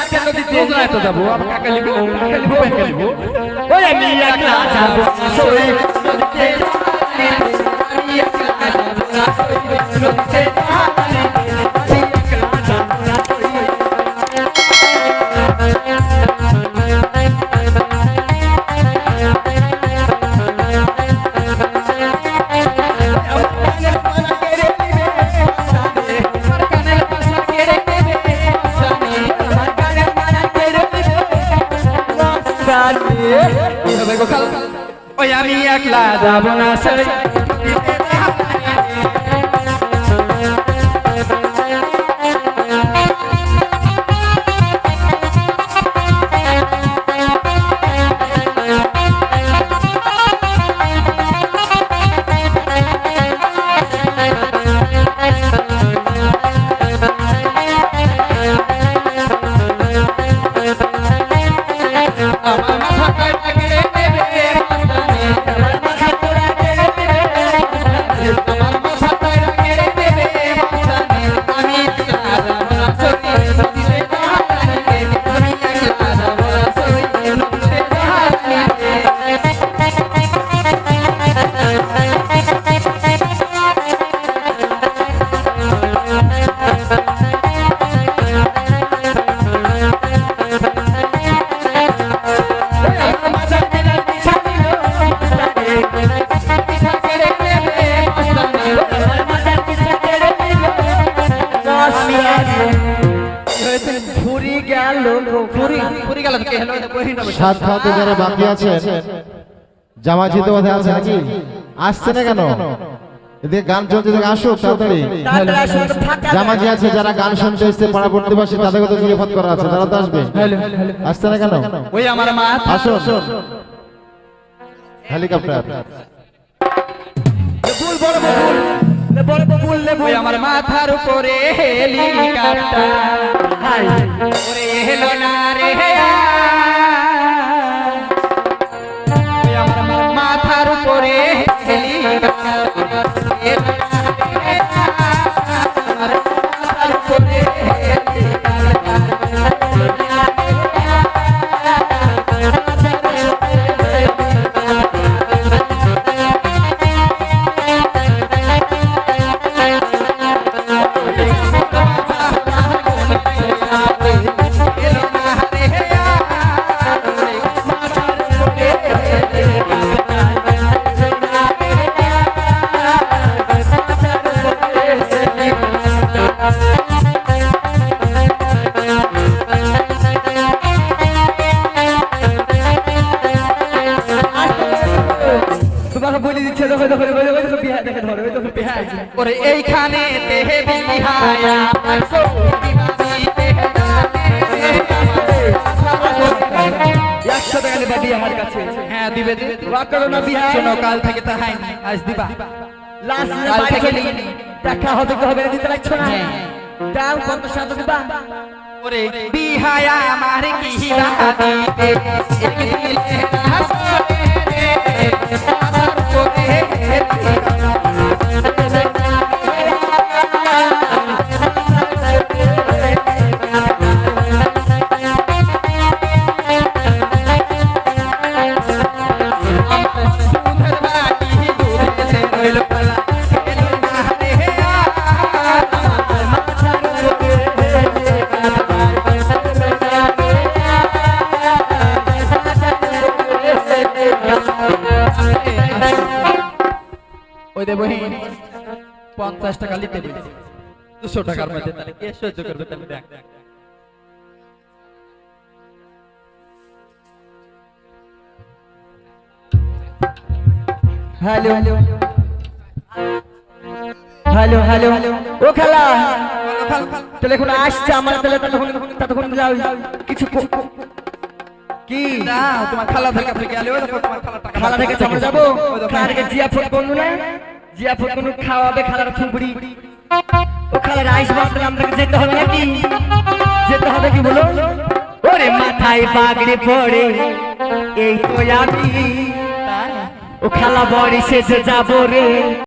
কাকা নদীতে নদীতে তো যাব আবার কাকা লিখব কাকা লিখব ওই আমি একলা যাব সই নদীতে আমি একলা ওই আমি একলা সাত খাওয়াতে যারা বাকি আছেন। জামা জিতে আছে নাকি? আসছে না কেন? এদিকে গান তাড়াতাড়ি। জামাজি আছে যারা গান শুনতে এসছে পাড়া পারছে তাদের কথা করা আছে তারা তো আসবে। আসছে না কেন? ওই আমার হেলিকপ্টার। বড় ওই আমার মাথার উপরে হেলিকপ্টার ওরে হেলো না রে ওরে এইখানে দেহে বিহায়া একশো টাকা নেবা বিয়ে আমার কাছে হ্যাঁ দিবে দিবে করো না বিহা শোনো কাল থেকে তো হাইনি আজ দিবা লাস্ট কাল থেকে। টাকা হবে কি হবে দিতে লাগছো না হ্যাঁ। দাও কত সাথে দিবা ওরে বিহায়া আমার কি দিতে দেবো পঞ্চাশ টাকা নিতে বলছি দুশো টাকার মধ্যে তাহলে কে সহ্য করবে তাহলে দেখ। হ্যালো। Hello hello. ও খালা। তাহলে এখন আসছে আমার তাহলে ততক্ষণ ততক্ষণ যাও। কিছু কি না তোমার খালা থেকে খালা থেকে আমরা যাব। খালাকে জিয়া ফুট বন্ধু না? জিয়া বন্ধু খাওয়াবে খালার থুবড়ি ও খালার আইস বাঁধলে আমাকে যেতে হবে নাকি? যেতে হবে কি বলো ওরে মাথায় পাগড়ি পড়ে, এই তো আমি। ও খালা বড়ি সেজে যাব রে।